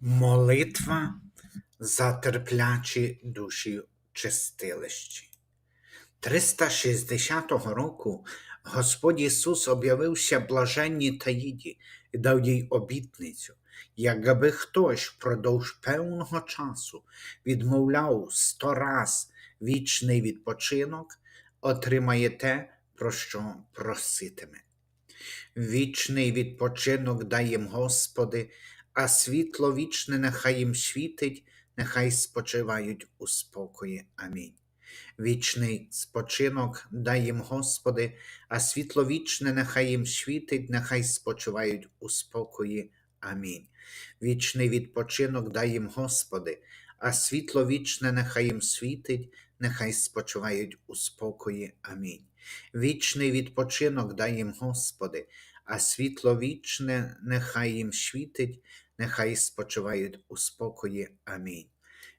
Молитва за терплячі душі чистилищі. 360 року Господь Ісус об'явився блаженній Таїді і дав їй обітницю, якби хтось впродовж певного часу відмовляв сто раз вічний відпочинок, отримає те, про що проситиме. Вічний відпочинок дай їм Господи, а світло вічне нехай їм світить, нехай спочивають у спокої. Амінь. Вічний спочинок дай їм Господи, а світло вічне нехай їм світить, нехай спочивають у спокої. Амінь. Вічний відпочинок дай їм Господи, а світло вічне нехай їм світить, нехай спочивають у спокої. Амінь. Вічний відпочинок дай їм Господи, а світло вічне нехай їм світить, нехай спочивають у спокої. Амінь.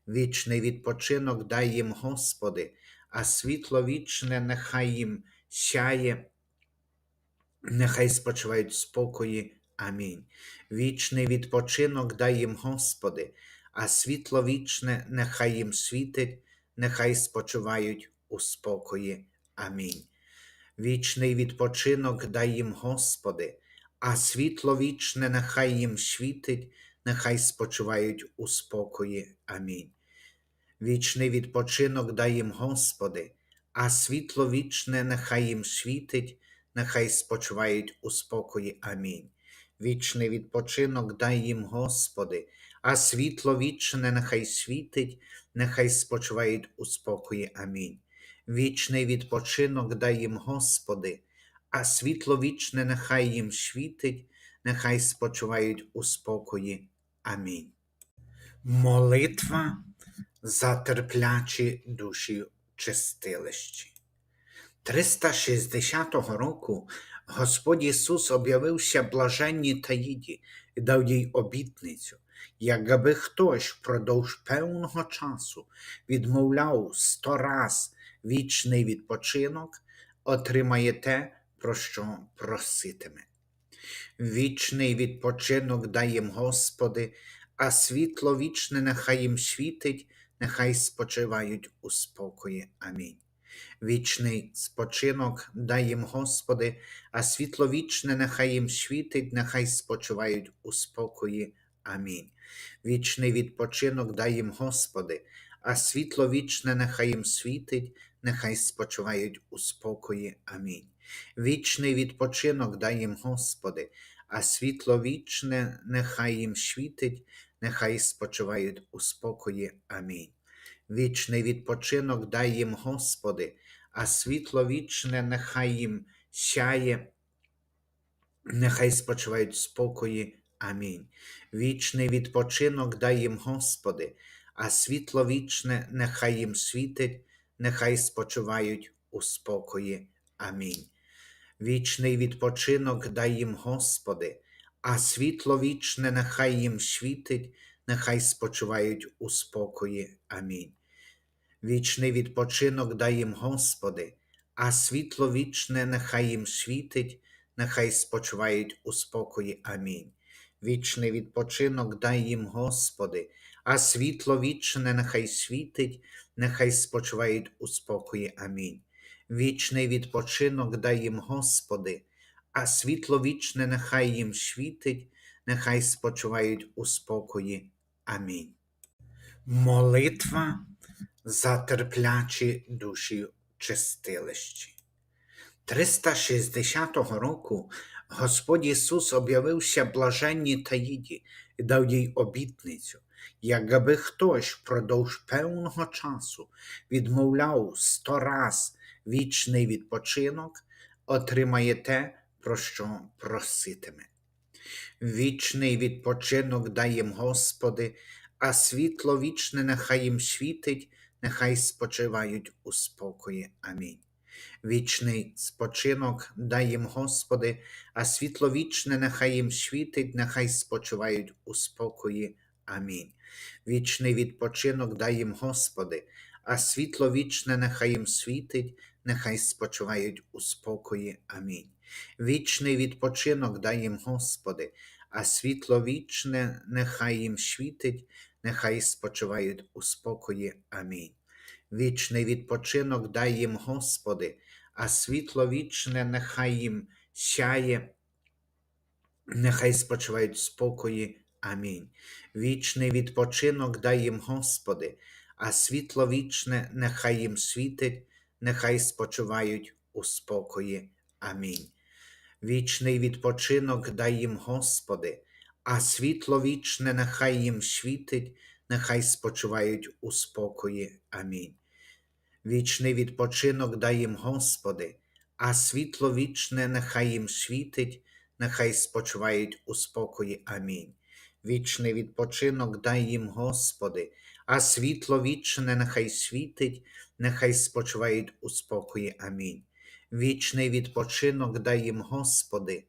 Вічний відпочинок дай їм Господи, а світло вічне нехай їм сяє, нехай спочивають в спокої. Амінь. Вічний відпочинок дай їм Господи, а світло вічне нехай їм світить, нехай спочивають у спокої. Амінь. Вічний відпочинок дай їм Господи, а світло вічне нехай їм світить, нехай спочивають у спокої. Амінь. Вічний відпочинок дай їм Господи, а світло вічне нехай їм світить, нехай спочивають у спокої. Амінь. Вічний відпочинок дай їм Господи, а світло вічне нехай світить, нехай спочивають у спокої. Амінь. Вічний відпочинок дай їм Господи, а світло вічне нехай їм світить, нехай спочивають у спокої. Амінь. Молитва за терплячі душі чистилищі. 360 року Господь Ісус об'явився блаженній Таїді і дав їй обітницю, якби хтось впродовж певного часу відмовляв сто раз вічний відпочинок, отримає те, про що проситиме. Вічний відпочинок дай їм Господи, а світло вічне нехай їм світить, нехай спочивають у спокої. Амінь. Вічний спочинок дай їм Господи, а світло вічне нехай їм світить, нехай спочивають у спокої. Амінь. Вічний відпочинок дай їм Господи, а світло вічне нехай їм світить, нехай спочивають у спокої. Амінь. Вічний відпочинок дай їм Господи, а світло вічне нехай їм світить, нехай спочивають у спокої. Амінь. Вічний відпочинок дай їм Господи, а світло вічне нехай їм сяє, нехай спочивають в спокої. Амінь. Вічний відпочинок дай їм Господи, а світло вічне нехай їм світить, нехай спочивають у спокої. Амінь. Вічний відпочинок дай їм Господи, а світло вічне нехай їм світить, нехай спочивають у спокої. Амінь. Вічний відпочинок дай їм Господи, а світло вічне нехай їм світить, нехай спочивають у спокої. Амінь. Вічний відпочинок дай їм Господи, а світло вічне нехай світить, нехай спочивають у спокої. Амінь. Вічний відпочинок дай їм Господи, а світло вічне нехай їм світить, нехай спочивають у спокої. Амінь. Молитва за терплячі душі чистилищі. 360 року Господь Ісус об'явився блаженній Таїді і дав їй обітницю, якби хтось впродовж певного часу відмовляв сто раз вічний відпочинок, отримає те, про що проситиме. Вічний відпочинок дай їм Господи, а світло вічне нехай їм світить, нехай спочивають у спокої. Амінь. Вічний спочинок дай їм Господи, а світло вічне нехай їм світить, нехай спочивають у спокої. Амінь. Вічний відпочинок дай їм Господи, а світло вічне нехай їм світить, нехай спочивають у спокої. Амінь. Вічний відпочинок дай їм Господи, а світло вічне нехай їм світить, нехай спочивають у спокої. Амінь. Вічний відпочинок дай їм, Господи, а світло вічне нехай їм сяє, нехай спочивають в спокої. Амінь. Вічний відпочинок дай їм, Господи, а світло вічне нехай їм світить, нехай спочивають у спокої. Амінь. Вічний відпочинок дай їм, Господи, а світло вічне нехай їм світить, нехай спочивають у спокої. Амінь. Вічний відпочинок дай їм, Господи, а світло вічне нехай їм світить, нехай спочивають у спокої. Амінь. Вічний відпочинок дай їм, Господи, а світло вічне нехай світить, нехай спочивають у спокої. Амінь. Вічний відпочинок дай їм, Господи,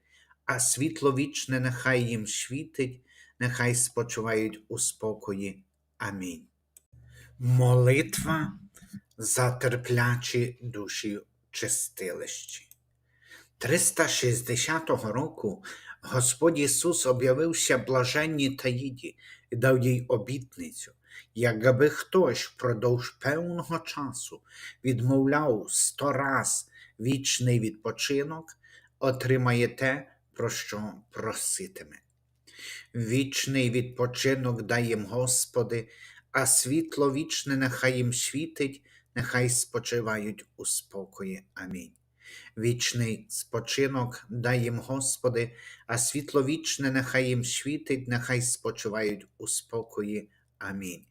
а світло вічне нехай їм світить, нехай спочивають у спокої. Амінь. Молитва за терплячі душі чистилищі. 360 року Господь Ісус об'явився блаженній Таїді і дав їй обітницю, якби хтось впродовж певного часу відмовляв сто раз вічний відпочинок, отримає те, про що проситиме. Вічний відпочинок дай їм Господи, а світло вічне нехай їм світить, нехай спочивають у спокої. Амінь. Вічний спочинок дай їм, Господи, а світло вічне нехай їм світить, нехай спочивають у спокої. Амінь.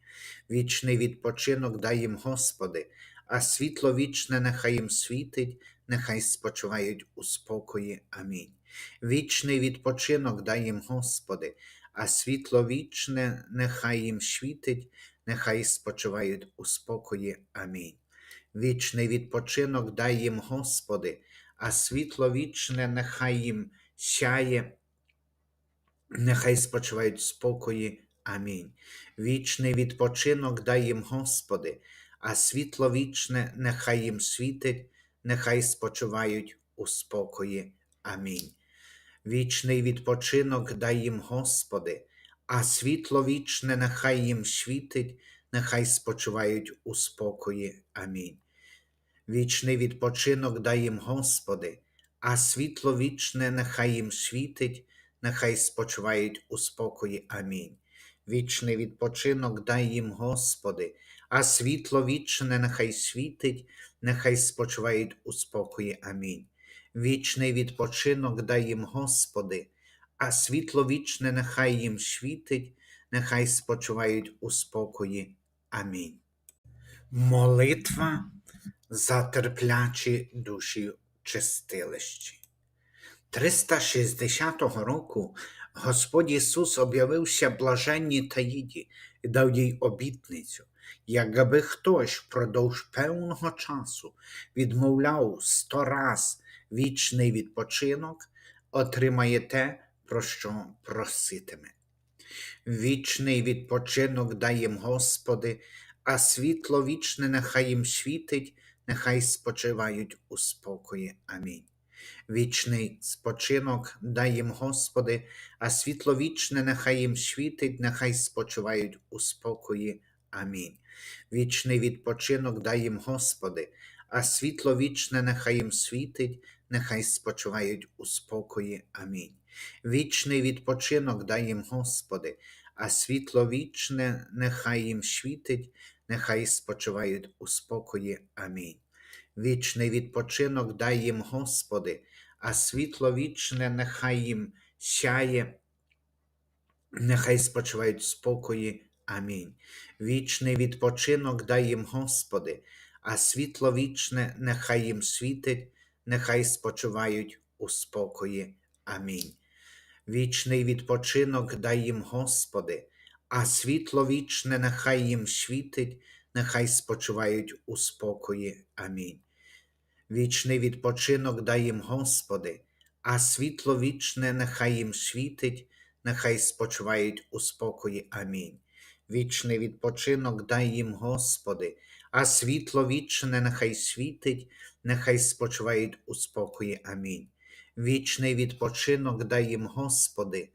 Вічний відпочинок дай їм, Господи, а світло вічне нехай їм світить, нехай спочивають у спокої. Амінь. Вічний відпочинок дай їм, Господи, а світло вічне нехай їм світить, нехай спочивають у спокої. Амінь. Вічний відпочинок дай їм, Господи, а світло вічне нехай їм сяє, нехай спочивають спокої. Амінь. Вічний відпочинок дай їм, Господи, а світло вічне нехай їм світить, нехай спочивають у спокої. Амінь. Вічний відпочинок дай їм, Господи, а світло вічне нехай їм світить, нехай спочивають у спокої. Амінь. Вічний відпочинок дай їм, Господи, а світло вічне нехай їм світить, нехай спочивають у спокої. Амінь. Вічний відпочинок дай їм, Господи, а світло вічне нехай світить, нехай спочивають у спокої. Амінь. Вічний відпочинок дай їм, Господи, а світло вічне нехай їм світить, нехай спочивають у спокої. Амінь. Молитва за терплячі душі чистилищі. 360 року Господь Ісус об'явився блаженній Таїді і дав їй обітницю, якби хтось впродовж певного часу відмовляв сто раз вічний відпочинок, отримає те, про що проситиме. Вічний відпочинок дай їм, Господи, а світло вічне нехай їм світить, нехай спочивають у спокої. Амінь. Вічний спочинок дай їм, Господи, а світло вічне нехай їм світить, нехай спочивають у спокої. Амінь. Вічний відпочинок дай їм, Господи, а світло вічне нехай їм світить, нехай спочивають у спокої. Амінь. Вічний відпочинок дай їм, Господи, а світло вічне нехай їм світить, нехай спочивають у спокої. Амінь. Вічний відпочинок дай їм, Господи, а світло вічне нехай їм сяє, нехай спочивають в спокої. Амінь. Вічний відпочинок дай їм, Господи, а світло вічне нехай їм світить, нехай спочивають у спокої. Амінь. Вічний відпочинок дай їм, Господи, а світло вічне нехай їм світить, нехай спочивають у спокої. Амінь. Вічний відпочинок дай їм, Господи, а світло вічне нехай їм світить, нехай спочивають у спокої. Амінь. Вічний відпочинок дай їм, Господи, а світло вічне нехай світить, нехай спочивають у спокої. Амінь. Вічний відпочинок дай їм, Господи,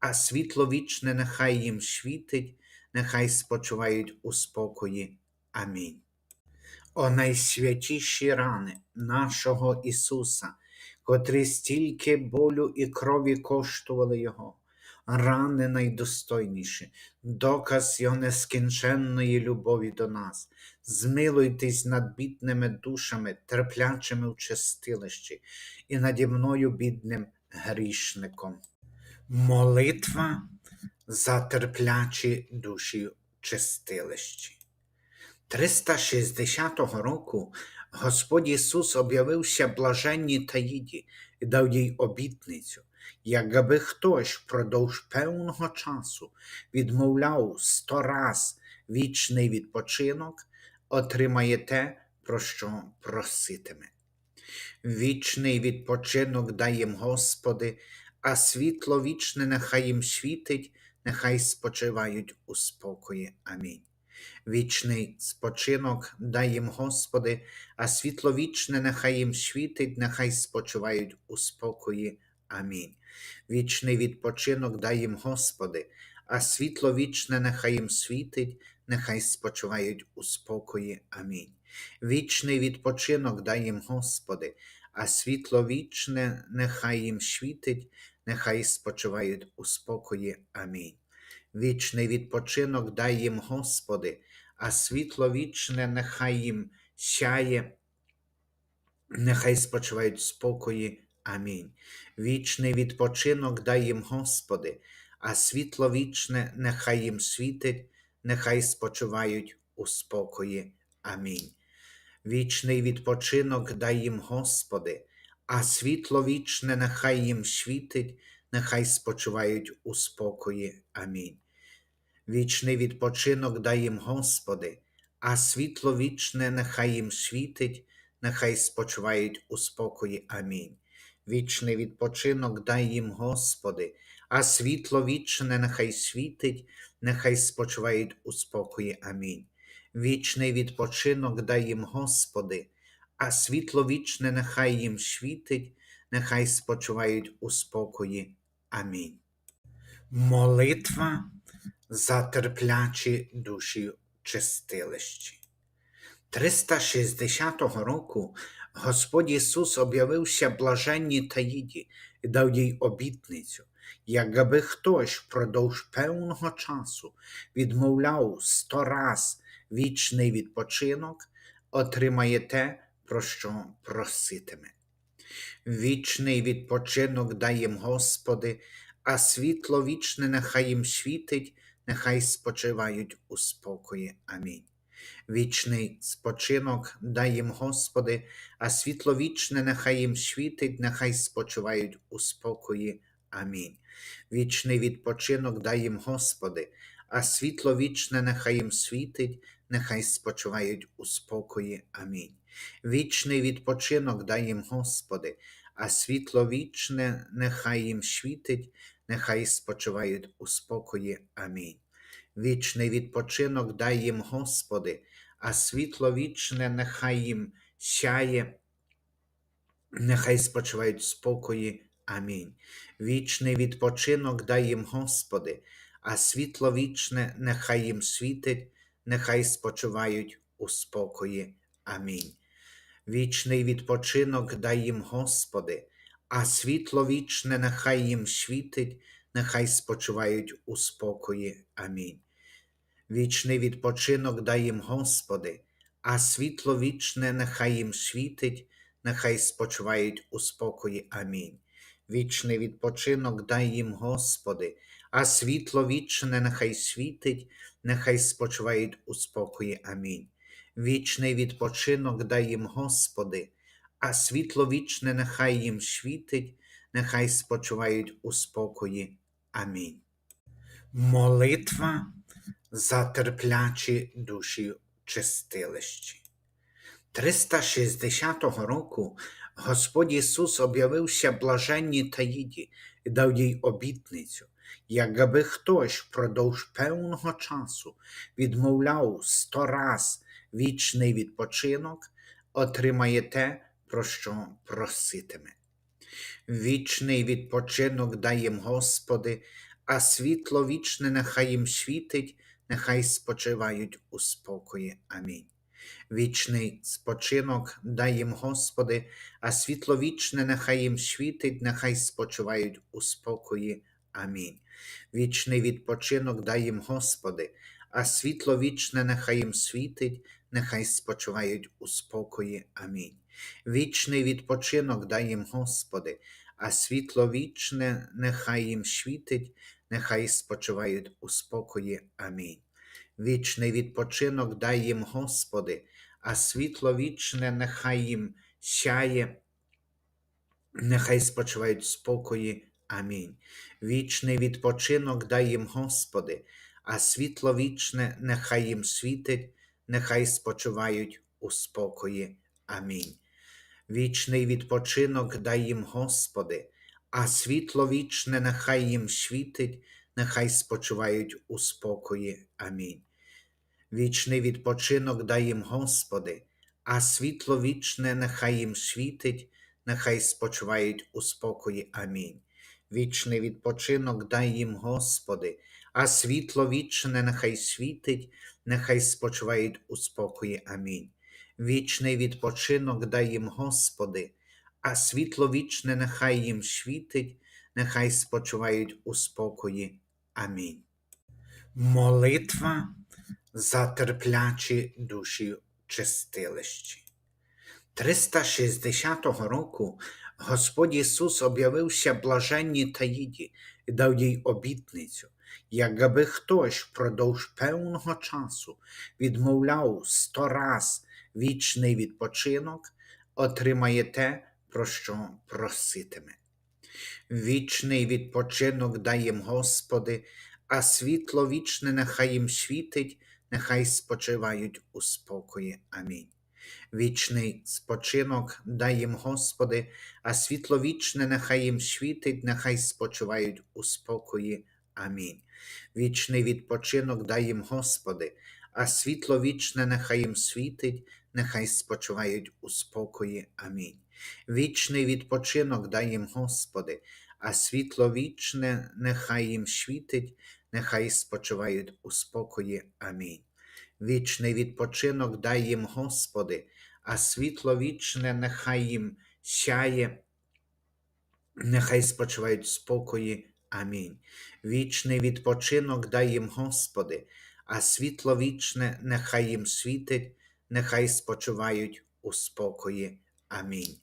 а світло вічне нехай їм світить, нехай спочивають у спокої. Амінь. О найсвятіші рани нашого Ісуса, котрі стільки болю і крові коштували Його, рани найдостойніші, доказ Його нескінченної любові до нас. Змилуйтесь над бідними душами, терплячими в чистилищі, і наді мною бідним грішником. Молитва за терплячі душі в чистилищі. 360 року Господь Ісус об'явився блаженній Таїді і дав їй обітницю, якби хтось впродовж певного часу відмовляв сто раз вічний відпочинок, отримає те, про що проситиме. Вічний відпочинок дай їм Господи, а світло вічне нехай їм світить, нехай спочивають у спокої. Амінь. Вічний спочинок дай їм Господи, а світло вічне нехай їм світить, нехай спочивають у спокої. Амінь. Вічний відпочинок дай їм Господи, а світло вічне нехай їм світить, нехай спочивають у спокої. Амінь. Вічний відпочинок дай їм Господи, а світло вічне нехай їм світить, нехай спочивають у спокої. Амінь. Вічний відпочинок дай їм, Господи, а світло вічне нехай їм сяє, нехай спочивають в спокої. Амінь. Вічний відпочинок дай їм, Господи, а світло вічне нехай їм світить, нехай спочивають у спокої. Амінь. Вічний відпочинок дай їм, Господи, а світло вічне нехай їм світить, нехай спочивають у спокої. Амінь. Вічний відпочинок дай їм, Господи, а світло вічне нехай їм світить, нехай спочивають у спокої. Амінь. Вічний відпочинок дай їм, Господи, а світло вічне нехай світить, нехай спочивають у спокої. Амінь. Вічний відпочинок дай їм, Господи, а світло вічне нехай їм світить, нехай спочивають у спокої. Амінь. Молитва за терплячі душі в чистилищі. 360 року Господь Ісус об'явився блаженній Таїді і дав їй обітницю, якби хтось впродовж певного часу відмовляв сто раз вічний відпочинок, отримає те, про що проситиме. Вічний відпочинок дай їм, Господи, а світло вічне нехай їм світить, нехай спочивають у спокої. Амінь. Вічний спочинок дай їм, Господи, а світло вічне нехай їм світить, нехай спочивають у спокої. Амінь. Вічний відпочинок дай їм, Господи, а світло вічне нехай їм світить, нехай спочивають у спокої. Амінь. Вічний відпочинок дай їм, Господи, а світло вічне нехай їм світить, нехай спочивають у спокої. Амінь. Вічний відпочинок дай їм, Господи, а світло вічне нехай їм сяє, нехай спочивають в спокої. Амінь. Вічний відпочинок дай їм, Господи, а світло вічне нехай їм світить, нехай спочивають у спокої. Амінь. Вічний відпочинок дай їм, Господи, а світло вічне нехай їм світить, нехай спочивають у спокої. Амінь. Вічний відпочинок дай їм, Господи, а світло вічне нехай їм світить, нехай спочивають у спокої. Амінь. Вічний відпочинок дай їм, Господи, а світло вічне нехай світить, нехай спочивають у спокої. Амінь. Вічний відпочинок дай їм, Господи, а світло вічне нехай їм світить, нехай спочивають у спокої. Амінь. Молитва за терплячі душі чистилищі. 360 року Господь Ісус об'явився блаженній Таїді і дав їй обітницю, якби хтось впродовж певного часу відмовляв сто раз вічний відпочинок, отримає те, про що проситиме. Вічний відпочинок дай їм, Господи, а світло вічне нехай їм світить, нехай спочивають у спокої. Амінь. Вічний спочинок дай їм, Господи, а світло вічне нехай їм світить, нехай спочивають у спокої. Амінь. Вічний відпочинок дай їм, Господи, а світло вічне нехай їм світить, нехай спочивають у спокої. Амінь. Вічний відпочинок дай їм, Господи, а світло вічне нехай їм світить, нехай спочивають у спокої. Амінь. Вічний відпочинок дай їм, Господи, а світло вічне нехай їм сяє, нехай спочивають в спокої. Амінь. Вічний відпочинок дай їм, Господи, а світло вічне нехай їм світить, нехай спочивають у спокої. Амінь. Вічний відпочинок дай їм, Господи, а світло вічне нехай їм світить, нехай спочивають у спокої. Амінь. Вічний відпочинок дай їм, Господи, а світло вічне нехай їм світить, нехай спочивають у спокої. Амінь. Вічний відпочинок дай їм, Господи, а світло вічне нехай світить, нехай спочивають у спокої. Амінь. Вічний відпочинок дай їм, Господи, а світло вічне нехай їм світить, нехай спочивають у спокої. Амінь. Молитва за терплячі душі чистилищі. 360 року Господь Ісус об'явився блаженній Таїді і дав їй обітницю, якби хтось впродовж певного часу відмовляв сто раз вічний відпочинок, отримає те, про що проситиме. Вічний відпочинок дай їм, Господи, а світло вічне нехай їм світить, нехай спочивають у спокої. Амінь. Вічний спочинок дай їм, Господи, а світло вічне нехай їм світить, нехай спочивають у спокої. Амінь. Вічний відпочинок дай їм, Господи, а світло вічне нехай їм світить, нехай спочивають у спокої. Амінь. Вічний відпочинок дай їм, Господи, а світло вічне нехай їм світить, нехай спочивають у спокої. Амінь. Вічний відпочинок дай їм, Господи, а світло вічне нехай їм сяє, нехай спочивають в спокої. Амінь. Вічний відпочинок дай їм, Господи, а світло вічне нехай їм світить, нехай спочивають у спокої. Амінь.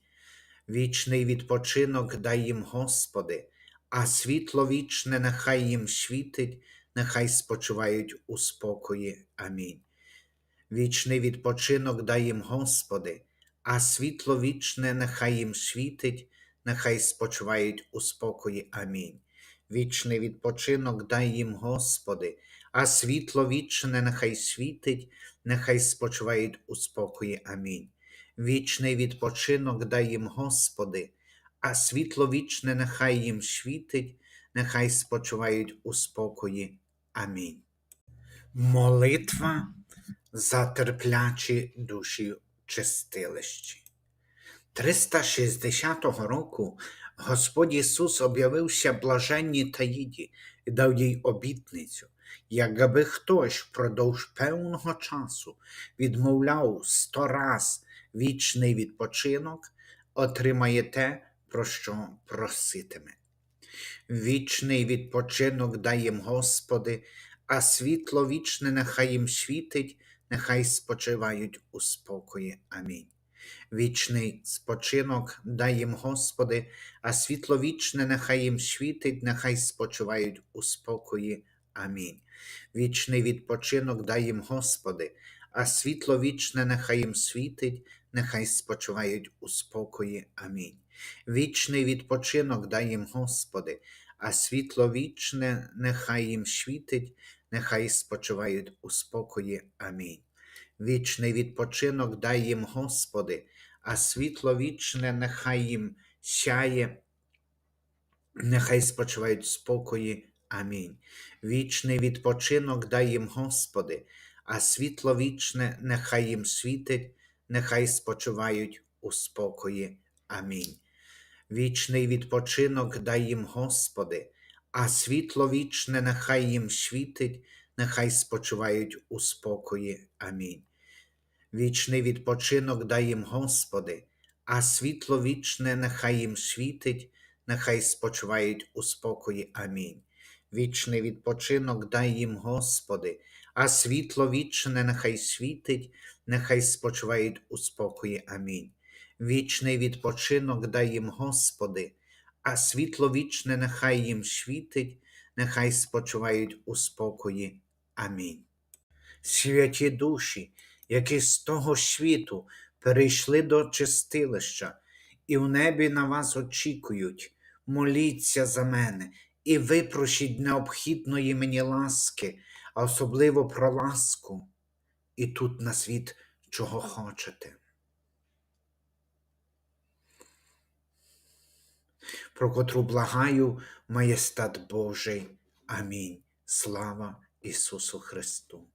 Вічний відпочинок дай їм, Господи, а світло вічне нехай їм світить, нехай спочивають у спокої. Амінь. Вічний відпочинок дай їм, Господи, а світло вічне нехай їм світить, нехай спочивають у спокої. Амінь. Вічний відпочинок дай їм, Господи, а світло вічне нехай світить, нехай спочивають у спокої. Амінь. Вічний відпочинок дай їм, Господи, а світло вічне нехай їм світить, нехай спочивають у спокої. Амінь. Молитва за терплячі душі чистилищі. 360 року Господь Ісус об'явився блаженній Таїді і дав їй обітницю, якби хтось впродовж певного часу відмовляв сто раз вічний відпочинок, отримає те, про що проситиме. Вічний відпочинок дай їм, Господи, а світло вічне нехай їм світить, нехай спочивають у спокої. Амінь. Вічний спочинок дай їм, Господи, а світло вічне нехай їм світить, нехай спочивають у спокої. Амінь. Вічний відпочинок дай їм, Господи, а світло вічне нехай їм світить, нехай спочивають у спокої. Амінь. Вічний відпочинок дай їм, Господи, а світло вічне нехай їм світить, нехай спочивають у спокої. Амінь. Вічний відпочинок дай їм, Господи, а світло вічне нехай їм сяє, нехай спочивають спокої. Амінь. Вічний відпочинок дай їм, Господи, а світло вічне нехай їм світить, нехай спочивають у спокої. Амінь. Вічний відпочинок дай їм, Господи, а світло вічне нехай їм світить, нехай спочивають у спокої. Амінь. Вічний відпочинок дай їм, Господи, а світло вічне нехай їм світить, нехай спочивають у спокої. Амінь. Вічний відпочинок дай їм, Господи, а світло вічне нехай світить, нехай спочивають у спокої. Амінь. Вічний відпочинок дай їм, Господи, а світло вічне нехай їм світить, нехай спочивають у спокої. Амінь. Святі душі, які з того світу перейшли до чистилища, і в небі на вас очікують, моліться за мене і випросіть необхідної мені ласки, а особливо про ласку, і тут на світ чого хочете. Про котру благаю маєстат Божий. Амінь. Слава Ісусу Христу.